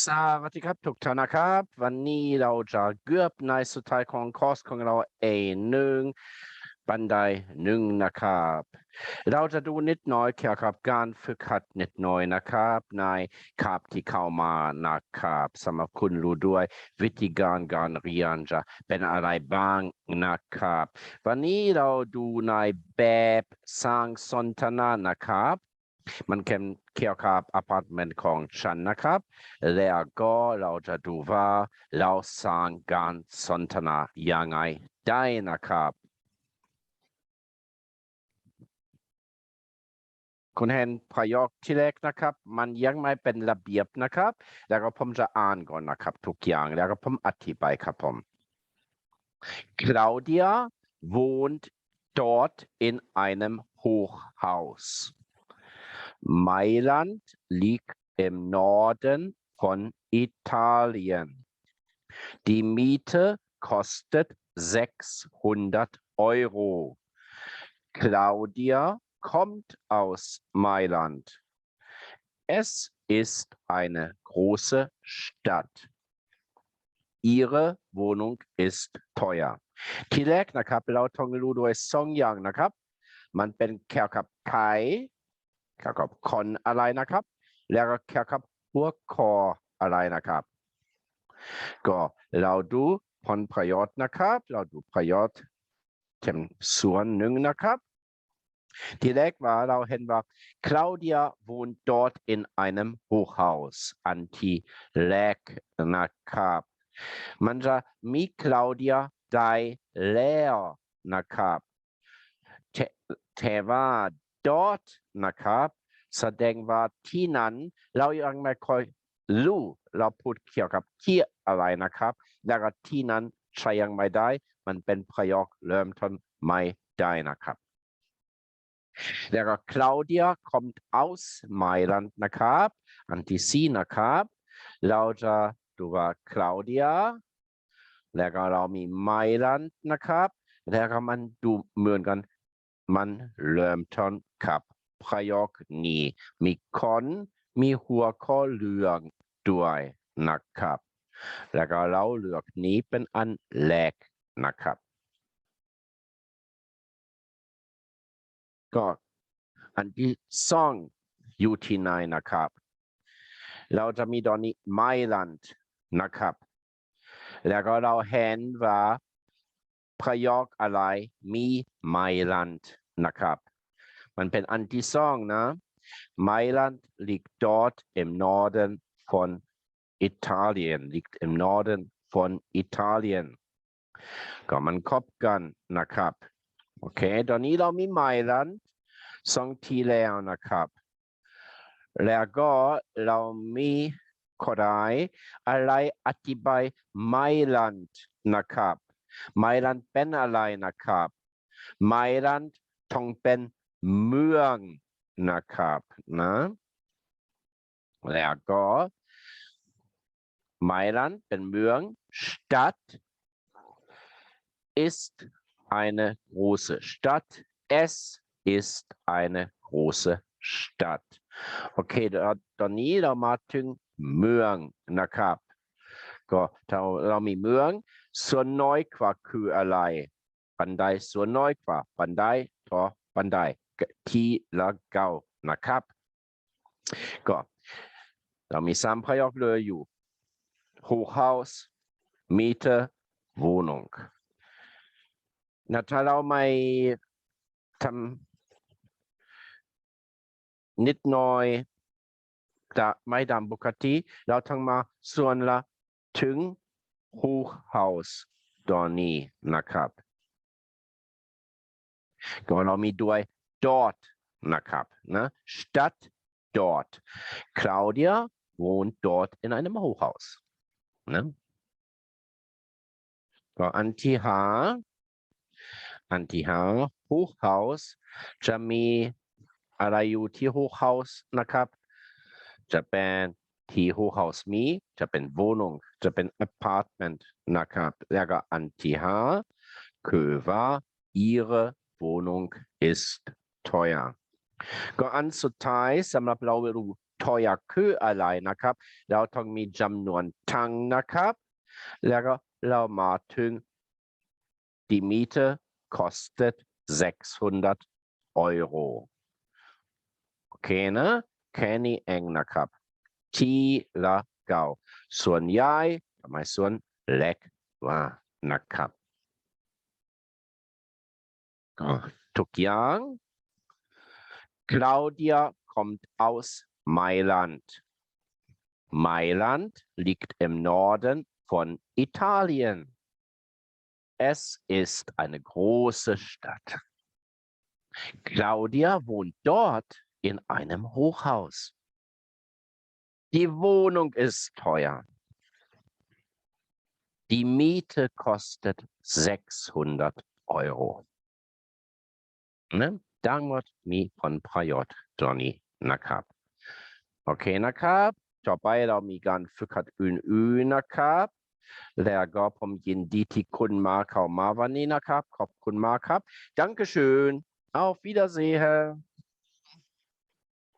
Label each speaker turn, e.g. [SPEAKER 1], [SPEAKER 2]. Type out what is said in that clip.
[SPEAKER 1] สวัสดีครับ ทุกท่านนะครับ วันนี้เราจะเกือบในสุดท้ายของคอร์สของเรา A1 บันไดหนึ่งนะครับ เราจะดูนิดหน่อยเกี่ยวกับการฝึกหัดนิดหน่อยนะครับ ในคาบที่เข้ามานะครับสำหรับคุณรู้ด้วยวิธีการการเรียนจะเป็นอะไรบ้างนะครับ วันนี้เราดูในแบบสร้างสนทนานะครับ มันเกี่ยวเกี่ยวกับอพาร์ตเมนต์ของฉันนะครับ แล้วก็เราจะดูว่าเราสร้างการสนทนายังไงได้นะครับ คุณเห็นประโยคที่แรกนะครับ มันยังไม่เป็นระเบียบนะครับ แล้วก็ผมจะอ่านก่อนนะครับ ทุกอย่างแล้วก็ผมอธิบายครับผม Claudia wohnt dort in einem Hochhaus. Mailand liegt im Norden von Italien. Die Miete kostet 600 Euro. Claudia kommt aus Mailand. Es ist eine große Stadt. Ihre Wohnung ist teuer. Tilek nakap lau tongeludo es songyang nakap. Man ben kerkap kai Kerkop Kon alleiner kap, Lehrer Kerkop Urkor alleiner kap. Go, laudu pon prajot na ne kap, laudu prajot tem suan Nüngner na Die Direkt war lauhen war, Claudia wohnt dort in einem Hochhaus, anti lek na kap. Manja mi Claudia dai leer ne na kap. Te war ด้แล้วนะครับแต่แต่ว่า dort นะครับ แสดงว่าที่นั้น เรายังไม่ค่อยรู้เราพูดเกี่ยวกับที่อะไรนะครับ แล้วก็ที่นั้นใช้ยังไม่ได้ มันเป็นประโยคเริ่มต้นไม่ได้นะครับ แล้วก็ Claudia kommt aus Mailand นะครับอันที่สี่นะครับเราจะดูว่า Claudia แล้วก็เรามี Mailand นะครับ แล้วก็มันดูเหมือนกัน มันเริ่มต้นกับประโยคนี้ มีคนมีหัวข้อเรื่องด้วยนะครับ แล้วก็เราเลือกนี้เป็นอันแรกนะครับ ก็อันที่สองอยู่ที่ไหนนะครับ เราจะมีตอนนี้ไมลันด์นะครับ แล้วก็เราเห็นว่า ประโยคอะไรมีไมลันด์นะครับ มันเป็นอันที่สองนะ Mailand liegt dort im Norden von Italien, liegt im Norden von Italien ก็มันครบกันนะครับ โอเค ตอนนี้เรามีไมลันด์สองทีแล้วนะครับ แล้วก็เรามีขอใดอะไรอธิบายไมลันด์นะครับ Mailand Ben alleiner Kap, Mailand Tongben Mürner Cup, ne? go. Mailand Ben Mürn Stadt ist eine große Stadt. Es ist eine große Stadt. Okay, da Donila Martin Mürn Nakap. Go da Taomi Mürn ส่วนน้อยกว่าคืออะไรบันไดส่วนน้อยกว่าบันไดต่อบันไดที่ละเก้านะครับ ก็เรามีสามประโยคเลยอยู่ Hochhaus Miete Wohnung นะถ้าเราไม่ทำนิดหน่อยจะไม่ดำปกติเราทั้งมาส่วนละถึง Hochhaus Dorni Nakap. Gonomi Dui dort Nakap. Ne? Stadt dort. Claudia wohnt dort in einem Hochhaus. Ne? Antiha, Antiha, Hochhaus, Jami Arayuti Hochhaus Nakap, Japan, he Hochhaus mi, ich habe Wohnung, ich habe ein Apartment, Nakaberger an TH, Köwa, ihre Wohnung ist teuer. Go an zu Thai, samla blaue Ru, teuer Kö allein nakap, Lautong mi jam nuan tang nakap, lager Lau ma tüng. Die Miete kostet 600 Euro. Okay, ne? Kenny Engner Cup ะแค่นี้เองนะครับ ทีละเก่า ส่วนย้ายทำไมส่วนเล็กว่านะครับก็ทุกอย่าง Claudia kommt aus Mailand. Mailand liegt im Norden von Italien. Es ist eine große Stadt. Claudia wohnt dort in einem Hochhaus. Die Wohnung ist teuer. Die Miete kostet 600 Euro. Ne? Downward me von Prayot, Johnny Nakab. Okay, Nakab. Jobaida migan fükat un un Nakab. Lärger vom Jinditi kun markau mavani Nakab, kop kun markab. Dankeschön. Auf Wiedersehen.